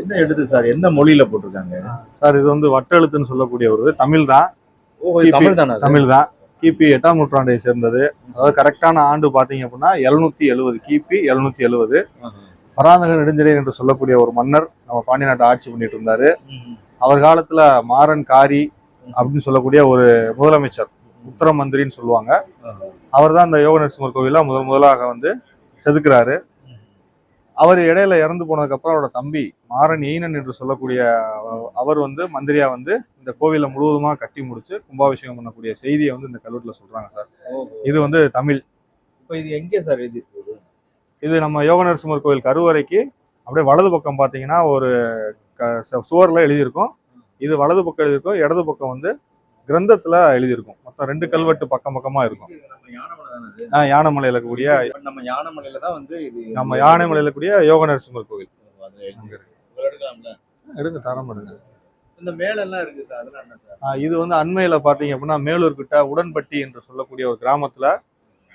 என்ன எழுது சார்? என்ன மொழியில போட்டிருக்காங்க? சார் இது வந்து வட்டெழுத்துன்னு சொல்லக்கூடிய ஒரு தமிழ் தான். தமிழ் தானே தமிழ் தான். கிபி எட்டாம் நூற்றாண்டை சேர்ந்தது. அதாவது கரெக்டான ஆண்டு பாத்தீங்க அப்படின்னா எழுநூத்தி எழுபது கிபி எழுநூத்தி எழுபது பராந்தக நெடுஞ்செழியன் என்று சொல்லக்கூடிய ஒரு மன்னர் நம்ம பாண்டிய நாட்டை ஆட்சி பண்ணிட்டு இருந்தாரு. அவர் காலத்துல மாறன் காரி அப்படின்னு சொல்லக்கூடிய ஒரு முதலமைச்சர் உத்தர மந்திரின்னு சொல்லுவாங்க. அவர் தான் இந்த யோக நரசிம்மர் கோவில முதல் முதலாக வந்து செதுக்குறாரு. அவர் இடையில இறந்து போனதுக்கு அப்புறம் அவரோட தம்பி மாறன் ஈனன் என்று சொல்லக்கூடிய அவ- அவர் வந்து மந்திரியா வந்து இந்த கோவிலை முழுவதுமா கட்டி முடிச்சு கும்பாபிஷேகம் பண்ணக்கூடிய செய்தியை வந்து இந்த கல்வெட்டுல சொல்றாங்க சார். இது வந்து தமிழ். இப்போ இது எங்கே சார் எழுதி இருக்குது இது நம்ம யோக நரசிம்மர் கோவில் கருவறைக்கு அப்படியே வலது பக்கம் பார்த்தீங்கன்னா ஒரு சுவர்ல எழுதியிருக்கும். இது வலது பக்கம் எழுதியிருக்கும் இடது பக்கம் வந்து கிரந்தத்துல எழுதியிருக்கும். மொத்தம் ரெண்டு கல்வெட்டு பக்கம் பக்கமா இருக்கும். நம்ம ஆஹ் யானைமலையில இருக்கக்கூடிய நம்ம யானைமலையில தான் வந்து இது நம்ம யானைமலையில கூடிய யோக நரசிம்மர் கோவில் இருக்கு. எடுங்க தரம் எடுங்க. இந்த மேலெல்லாம் இருக்கு சார் அதெல்லாம் என்ன சார் இது வந்து அண்மையில பாத்தீங்க அப்படின்னா மேலூர் கிட்ட உடன்பட்டி என்று சொல்லக்கூடிய ஒரு கிராமத்துல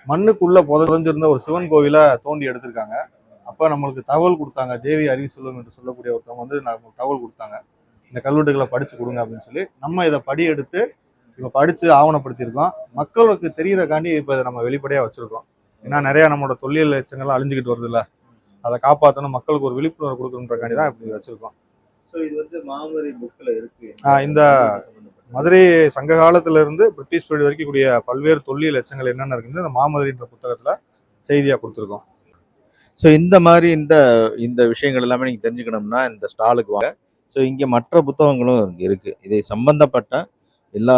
மண்ணுக்குள்ள புதஞ்சிருந்த ஒரு சிவன் கோவிலை தோண்டி எடுத்திருக்காங்க. அப்ப நம்மளுக்கு தகவல் கொடுத்தாங்க. தேவி அறிவு செல்வம் என்று சொல்லக்கூடிய ஒருத்தவங்க வந்து நம்மளுக்கு தகவல் கொடுத்தாங்க. இந்த கல்வெட்டுகளை படிச்சு கொடுங்க அப்படின்னு சொல்லி நம்ம இதை படி எடுத்து இப்ப படிச்சு ஆவணப்படுத்தியிருக்கோம் மக்களுக்கு தெரியறக்காண்டி இப்ப இதை நம்ம வெளிப்படையா வச்சிருக்கோம். ஏன்னா நிறைய நம்மளோட தொல்லியல் எச்சங்கள்லாம் அழிஞ்சுக்கிட்டு வருது இல்ல அதை காப்பாற்றணும் மக்களுக்கு ஒரு விழிப்புணர்வு கொடுக்கணுன்றக்காண்டி தான் இப்படி வச்சிருக்கோம். ஸோ இது வந்து மாமரி புக்ல இருக்கு. ஆஹ் இந்த மதுரை சங்க காலத்துல இருந்து பிரிட்டிஷ் பீரியட் வரைக்கும் கூடிய பல்வேறு தொல்லியல் எச்சங்கள் என்னென்ன இருக்குன்னு இந்த மாமதுரைன்ற புத்தகத்துல செய்தியா கொடுத்துருக்கோம். ஸோ இந்த மாதிரி இந்த இந்த விஷயங்கள் எல்லாமே நீங்கள் தெரிஞ்சுக்கணும்னா இந்த ஸ்டாலுக்கு வாங்க. ஸோ இங்கே மற்ற புத்தகங்களும் இங்கே இருக்குது இதை சம்பந்தப்பட்ட எல்லா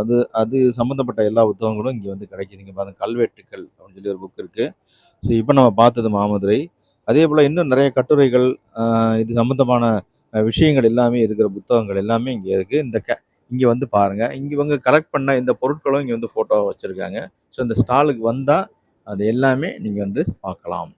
அது அது சம்மந்தப்பட்ட எல்லா புத்தகங்களும் இங்கே வந்து கிடைக்குது. இங்கே பார்த்தா கல்வெட்டுக்கள் அப்படின்னு சொல்லி ஒரு புக் இருக்குது ஸோ இப்போ நம்ம பார்த்தது மாமதுரை. அதே போல் இன்னும் நிறைய கட்டுரைகள் இது சம்மந்தமான விஷயங்கள் எல்லாமே இருக்கிற புத்தகங்கள் எல்லாமே இங்கே இருக்குது இந்த க இங்கே வந்து பாருங்கள் இங்கே இவங்க கலெக்ட் பண்ண இந்த பொருட்களும் இங்கே வந்து ஃபோட்டோ வச்சுருக்காங்க. ஸோ இந்த ஸ்டாலுக்கு வந்தால் அது எல்லாமே நீங்கள் வந்து பார்க்கலாம்.